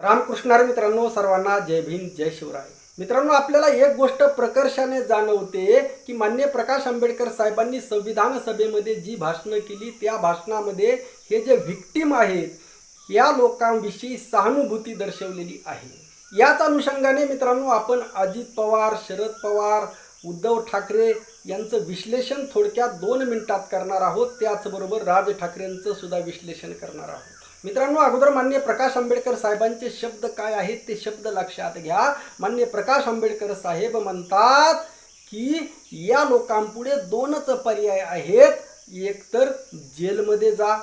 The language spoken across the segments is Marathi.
रामकृष्णार मित्रांनो सर्वांना जय भीम जय शिवराय. मित्रांनो आपल्याला एक गोष्ट प्रकर्षाने जाणवते की मान्य प्रकाश आंबेडकर साहेबांनी संविधान सभेमध्ये जी भाषणं केली त्या भाषणामध्ये हे जे व्हिक्टीम आहेत या लोकांविषयी सहानुभूती दर्शवलेली आहे. याच अनुषंगाने मित्रांनो आपण अजित पवार शरद पवार उद्धव ठाकरे यांचं विश्लेषण थोडक्यात दोन मिनिटात करणार आहोत. त्याचबरोबर राज ठाकरेंचं सुद्धा विश्लेषण करणार आहोत. मित्रांनो अगोदर मान्य प्रकाश आंबेडकर साहेबांचे शब्द काय आहेत ते शब्द लक्षात घ्या. मान्य प्रकाश आंबेडकर साहेब म्हणतात की या लोकांपुढे दोनच पर्याय आहेत. एक तर जेलमध्ये जा.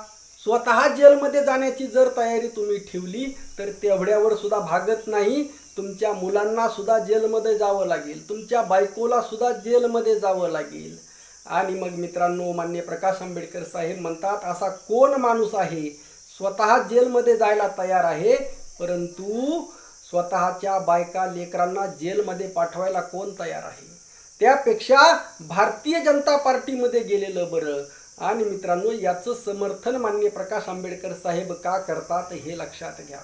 स्वतः जेलमध्ये जाण्याची जर तयारी तुम्ही ठेवली तर तेवढ्यावर सुद्धा भागत नाही. तुमच्या मुलांना सुद्धा जेलमध्ये जावं लागेल. तुमच्या बायकोला सुद्धा जेलमध्ये जावं लागेल. आणि मग मित्रांनो मान्य प्रकाश आंबेडकर साहेब म्हणतात असा कोण माणूस आहे स्वतः जेलमध्ये जायला तयार आहे परंतु स्वतःच्या बायका लेकरांना जेलमध्ये पाठवायला कोण तयार आहे? त्यापेक्षा भारतीय जनता पार्टीमध्ये गेलेलं बरं. आणि मित्रांनो याचं समर्थन मान्य प्रकाश आंबेडकर साहेब का करतात हे लक्षात घ्या.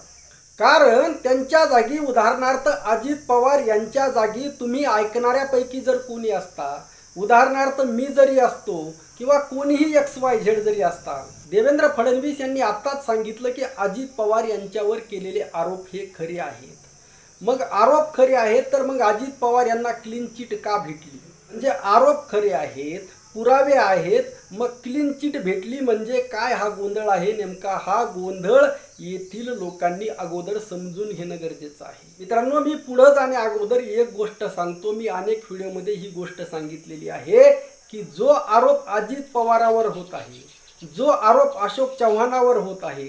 कारण त्यांच्या जागी उदाहरणार्थ अजित पवार यांच्या जागी तुम्ही ऐकणाऱ्यापैकी जर कोणी असता उदाहरणार्थ मी जरी असतो किंवा कोणीही एक्स वाय झेड जरी असता देवेंद्र फडणवीस यांनी आत्ताच सांगितलं की अजित पवार यांच्यावर केलेले आरोप हे खरे आहेत. मग आरोप खरे आहेत तर मग अजित पवार यांना क्लीन चिट का भेटली? म्हणजे आरोप खरे आहेत पुरावे आहेत. मग क्लीन चिट भेटली म्हणजे काय हा गोंधळ आहे नेमका? हा गोंधळ येथील लोकांनी अगोदर समजून घेणं गरजेचं आहे. मित्रांनो मी पुढं जाण्या अगोदर एक गोष्ट सांगतो. मी अनेक व्हिडिओमध्ये ही गोष्ट सांगितलेली आहे की जो आरोप अजित पवारावर होत आहे जो आरोप अशोक चव्हाणावर होत आहे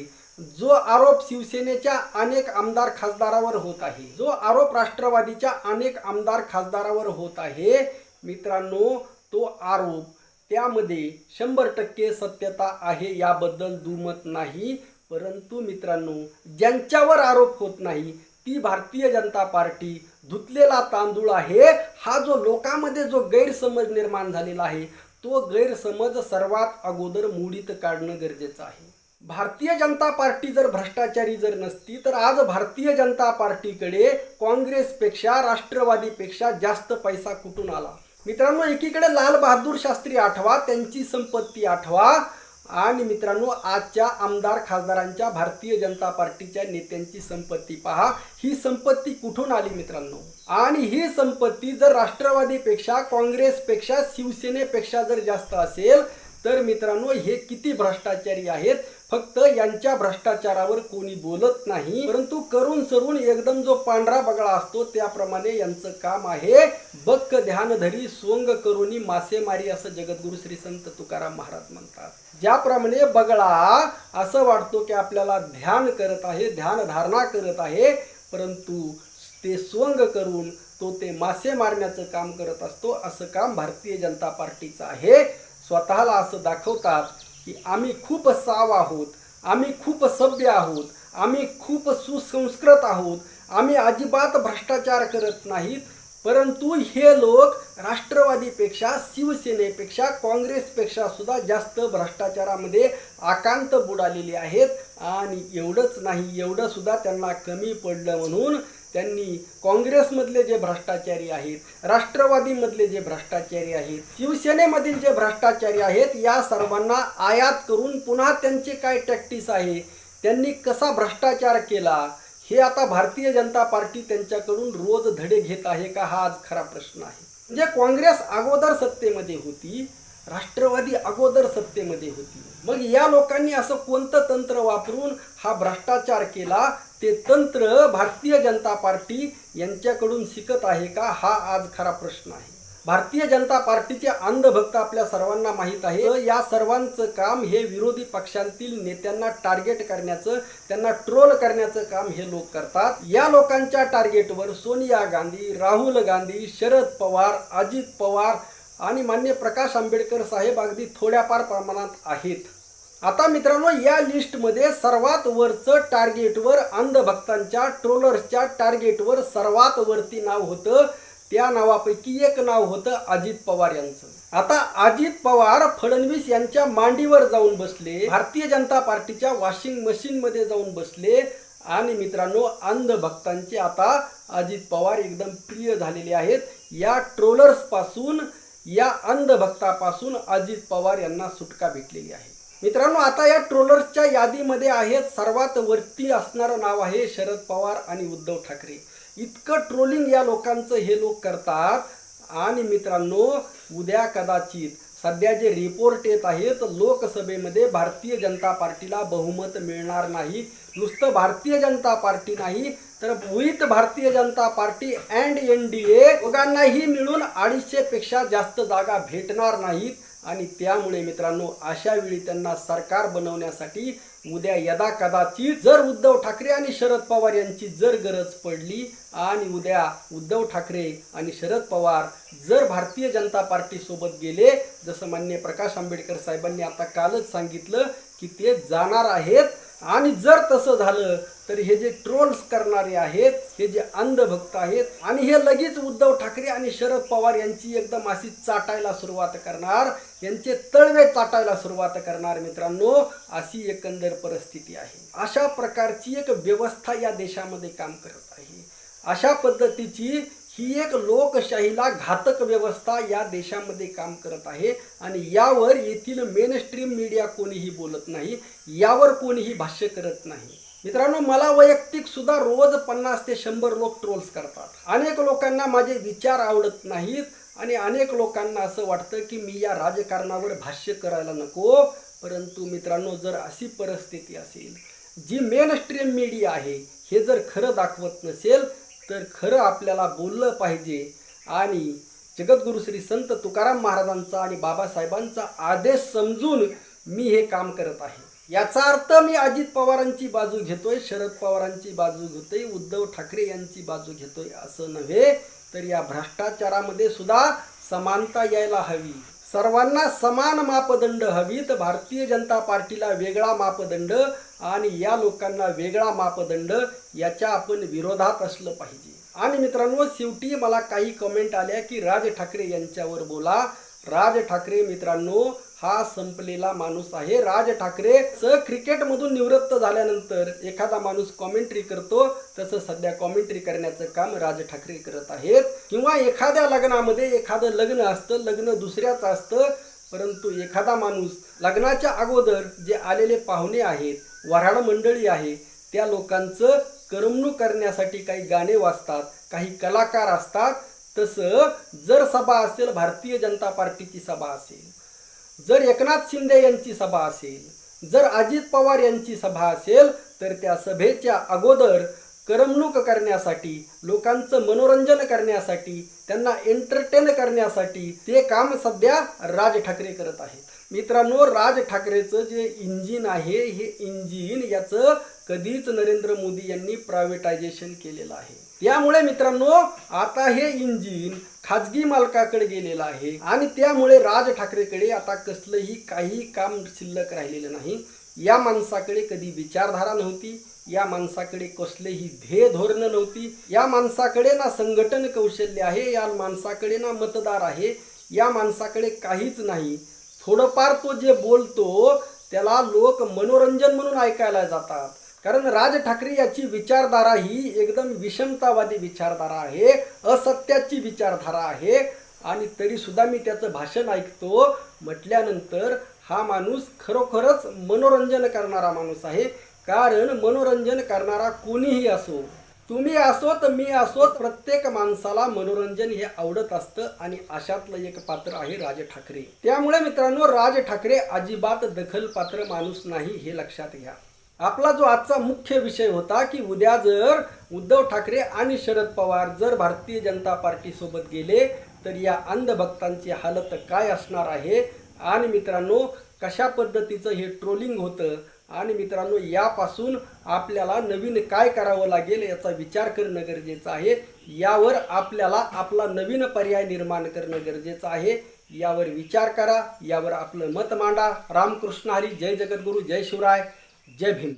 जो आरोप शिवसेनेच्या अनेक आमदार खासदारावर होत आहे जो आरोप राष्ट्रवादीच्या अनेक आमदार खासदारावर होत आहे मित्रांनो तो आरोप त्यामध्ये शंभर टक्के सत्यता आहे याबद्दल दुमत नाही. परंतु मित्रांनो ज्यांच्यावर आरोप होत नाही ती भारतीय जनता पार्टी धुतलेला तांदूळ आहे. हा जो लोकांमध्ये जो गैरसमज निर्माण झालेला आहे तो गैरसमज सर्वात अगोदर मुडीत काढणं गरजेचं आहे. भारतीय जनता पार्टी जर भ्रष्टाचारी जर नसती तर आज भारतीय जनता पार्टीकडे काँग्रेसपेक्षा राष्ट्रवादीपेक्षा जास्त पैसा कुठून आला? मित्रांनो एकीकडे लाल बहादूर शास्त्री आठवा त्यांची संपत्ती आठवा. आणि मित्रांनो आजच्या आमदार खासदारांच्या भारतीय जनता पार्टीच्या नेत्यांची संपत्ती पहा. ही संपत्ती कुठून आली मित्रांनो? आणि ही संपत्ती जर राष्ट्रवादीपेक्षा काँग्रेसपेक्षा शिवसेनेपेक्षा जर जास्त असेल तर मित्रांनो हे किती भ्रष्टाचारी आहेत? फक्त यांच्या भ्रष्टाचारावर कोणी बोलत नाही परंतु करून सरून एकदम जो पांढरा बगळा असतो त्याप्रमाणे यांचं काम आहे. बक्क ध्यान धरी सोंग करुनी मासेमारी असं जगद्गुरु श्री संत तुकाराम महाराज म्हणतात. ज्याप्रमाणे बगळा असं वाटतो की आपल्याला ध्यान करत आहे ध्यान धारणा करत आहे परंतु ते सोंग करून तो ते मासे मारण्याचं काम करत असतो असं काम भारतीय जनता पार्टीचं आहे. स्वतःला असं दाखवतात की आम्ही खूप साव आहोत आम्ही खूप सभ्य आहोत आम्ही खूप सुसंस्कृत आहोत आम्ही अजिबात भ्रष्टाचार करत नाहीत परंतु हे लोक राष्ट्रवादीपेक्षा शिवसेनेपेक्षा काँग्रेसपेक्षा सुद्धा जास्त भ्रष्टाचारामध्ये आकांत बुडालेले आहेत. आणि एवढंच नाही एवढं सुद्धा त्यांना कमी पडलं म्हणून त्यांनी काँग्रेसमधले जे भ्रष्टाचारी आहेत राष्ट्रवादीमधले जे भ्रष्टाचारी आहेत शिवसेनेमधील जे भ्रष्टाचारी आहेत या सर्वांना आयात करून पुन्हा त्यांचे काय टॅक्टिस आहे त्यांनी कसा भ्रष्टाचार केला हे आता भारतीय जनता पार्टी त्यांच्याकडून रोज धडे घेत आहे का हा आज खरा प्रश्न आहे. म्हणजे काँग्रेस अगोदर सत्तेमध्ये होती राष्ट्रवादी अगोदर सत्तेमध्ये होती. मग या लोकांनी असं कोणतं तंत्र वापरून हा भ्रष्टाचार केला? ते तंत्र भारतीय जनता पार्टी यांच्याकडून शिकत आहे का? हा आज खरा प्रश्न आहे. भारतीय जनता पार्टीचे अंधभक्त आपल्या सर्वांना माहीत आहे. या सर्वांचं काम हे विरोधी पक्षांतील नेत्यांना टार्गेट करण्याचं त्यांना ट्रोल करण्याचं काम हे लोक करतात. या लोकांच्या टार्गेटवर सोनिया गांधी राहुल गांधी शरद पवार अजित पवार आणि मान्य प्रकाश आंबेडकर साहेब अगदी थोड्याफार प्रमाणात आहेत. आता मित्रांनो या लिस्टमध्ये सर्वात वरचं टार्गेटवर अंधभक्तांच्या ट्रोलर्सच्या टार्गेटवर सर्वात वरती नाव होतं. त्या नावापैकी एक नाव होतं अजित पवार यांचं. आता अजित पवार फडणवीस यांच्या मांडीवर जाऊन बसले भारतीय जनता पार्टीच्या वॉशिंग मशीन मध्ये जाऊन बसले आणि मित्रांनो अंधभक्तांचे आता अजित पवार एकदम प्रिय झालेले आहेत. या ट्रोलर्सपासून या अंधभक्तापासून अजित पवार यांना सुटका भेटलेली आहे. मित्रांनो आता या ट्रोलर्सच्या यादीमध्ये आहेत सर्वात वरती असणारं नाव आहे शरद पवार आणि उद्धव ठाकरे. इतकं ट्रोलिंग या लोकांचं हे लोक करतात. आणि मित्रांनो उद्या कदाचित सध्या जे रिपोर्ट येत आहेत लोकसभेमध्ये भारतीय जनता पार्टीला बहुमत मिळणार नाही. नुसतं भारतीय जनता पार्टी नाही तर with Bharatiya Janata party and N D A दोघांनाही मिळून अडीचशे पेक्षा जास्त जागा भेटणार नाहीत. आणि त्यामुळे मित्रांनो अशा वेळी त्यांना सरकार बनवण्यासाठी उद्या यदा कदाचित जर उद्धव ठाकरे आणि शरद पवार यांची जर गरज पडली आणि उद्या उद्धव ठाकरे आणि शरद पवार जर भारतीय जनता पार्टी सोबत गेले जसं मान्य प्रकाश आंबेडकर साहेबांनी आता कालच सांगितलं की ते जाणार आहेत. आणि जर तसं झालं तर हे जे ट्रोल्स करणारे आहेत हे जे अंधभक्त आहेत आणि हे लगेच उद्धव ठाकरे आणि शरद पवार यांची एकदम अशी चाटायला सुरुवात करणार यांचे तळवे चाटायला सुरुवात करणार मित्रांनो अशी एकंदर परिस्थिती आहे. अशा प्रकारची एक व्यवस्था या देशामध्ये काम करत आहे. अशा पद्धतीची ही एक लोकशाहीला घातक व्यवस्था या देशामध्ये काम करत आहे आणि यावर येथील मेन स्ट्रीम मीडिया कोणीही बोलत नाही यावर कोणीही भाष्य करत नाही. मित्रांनो मला वैयक्तिक सुद्धा रोज पन्नास ते शंभर लोक ट्रोल्स करतात. अनेक लोकांना माझे विचार आवडत नाहीत आणि अनेक लोकांना असं वाटतं की मी या राजकारणावर भाष्य करायला नको. परंतु मित्रांनो जर अशी परिस्थिती असेल जी मेन स्ट्रीम मीडिया आहे हे जर खरं दाखवत नसेल तर खरं आपल्याला बोललं पाहिजे. आणि जगद्गुरु श्री संत तुकाराम महाराजांचा आणि बाबासाहेबांचा आदेश समजून मी हे काम करत आहे. याचा अर्थ मी अजित पवारांची बाजू घेतोय शरद पवारांची बाजू घेतोय उद्धव ठाकरे यांची बाजू घेतोय असं नव्हे तर या भ्रष्टाचारामध्ये सुद्धा समानता यायला हवी. सर्वांना समान मापदंड हवीत भारतीय जनता पार्टीला वेगळा मापदंड आणि या लोकांना वेगळा मापदंड याच्या आपण विरोधात असलं पाहिजे. आणि मित्रांनो शेवटी मला काही कमेंट आल्या की राज ठाकरे यांच्यावर बोला. राज ठाकरे मित्रांनो हा संपलेला माणूस आहे. राज ठाकरे स क्रिकेटमधून निवृत्त झाल्यानंतर एखादा माणूस कॉमेंट्री करतो तसं सध्या कॉमेंट्री करण्याचं काम राज ठाकरे करत आहेत. किंवा एखाद्या लग्नामध्ये एखादं लग्न असतं लग्न दुसऱ्याचं असतं परंतु एखादा माणूस लग्नाच्या अगोदर जे आलेले पाहुणे आहेत वऱ्हाड मंडळी आहे त्या लोकांचं करमणूक करण्यासाठी काही गाणे वाजतात काही कलाकार असतात तसं जर सभा असेल भारतीय जनता पार्टीची सभा असेल जर एकनाथ शिंदे यांची सभा असेल जर अजित पवार यांची सभा असेल तर त्या सभेच्या अगोदर करमणूक करण्यासाठी लोकांचं मनोरंजन करण्यासाठी त्यांना एंटरटेन करण्यासाठी ते काम सध्या राज ठाकरे करत आहेत. मित्रांनो राज ठाकरेचं जे इंजिन आहे हे इंजिन याचं कधीच नरेंद्र मोदी यांनी प्रायव्हेटायझेशन केलेलं आहे. त्यामुळे मित्रांनो आता हे इंजिन खाजगी मालकाकडे गेलेलं आहे आणि त्यामुळे राज ठाकरेकडे आता कसलंही काही काम शिल्लक राहिलेलं नाही. या माणसाकडे कधी विचारधारा नव्हती या माणसाकडे कसलेही ध्येय धोरण नव्हती. या माणसाकडे ना संघटन कौशल्य आहे या माणसाकडे ना मतदार आहे या माणसाकडे काहीच नाही. थोडंफार तो जे बोलतो त्याला लोक मनोरंजन म्हणून ऐकायला जातात. कारण राज ठाकरे याची विचारधारा ही एकदम विषमतावादी विचारधारा आहे असत्याची विचारधारा आहे. आणि तरी सुद्धा मी त्याचं भाषण ऐकतो म्हटल्यानंतर हा माणूस खरोखरच मनोरंजन करणारा माणूस आहे. कारण मनोरंजन करणारा कोणीही असो तुम्ही असो तर मी असो प्रत्येक माणसाला मनोरंजन हे आवडत असतं आणि अशातलं एक पात्र आहे राज ठाकरे. त्यामुळे मित्रांनो राज ठाकरे अजिबात दखल पात्र माणूस नाही हे लक्षात घ्या. आपला जो आजचा मुख्य विषय होता की उद्या जर उद्धव ठाकरे आणि शरद पवार जर भारतीय जनता पार्टी सोबत गेले तर या अंधभक्तांची हालत काय असणार आहे? आणि मित्रांनो कशा पद्धतीचं हे ट्रोलिंग होतं? आणि मित्रांनो यापासून आपल्याला नवीन काय करावं लागेल याचा विचार करणं गरजेचं आहे. यावर आपल्याला आपला नवीन पर्याय निर्माण करणं गरजेचं आहे. यावर विचार करा यावर आपलं मत मांडा. रामकृष्ण हरी जय जगद्गुरू जय शिवराय जय भीम.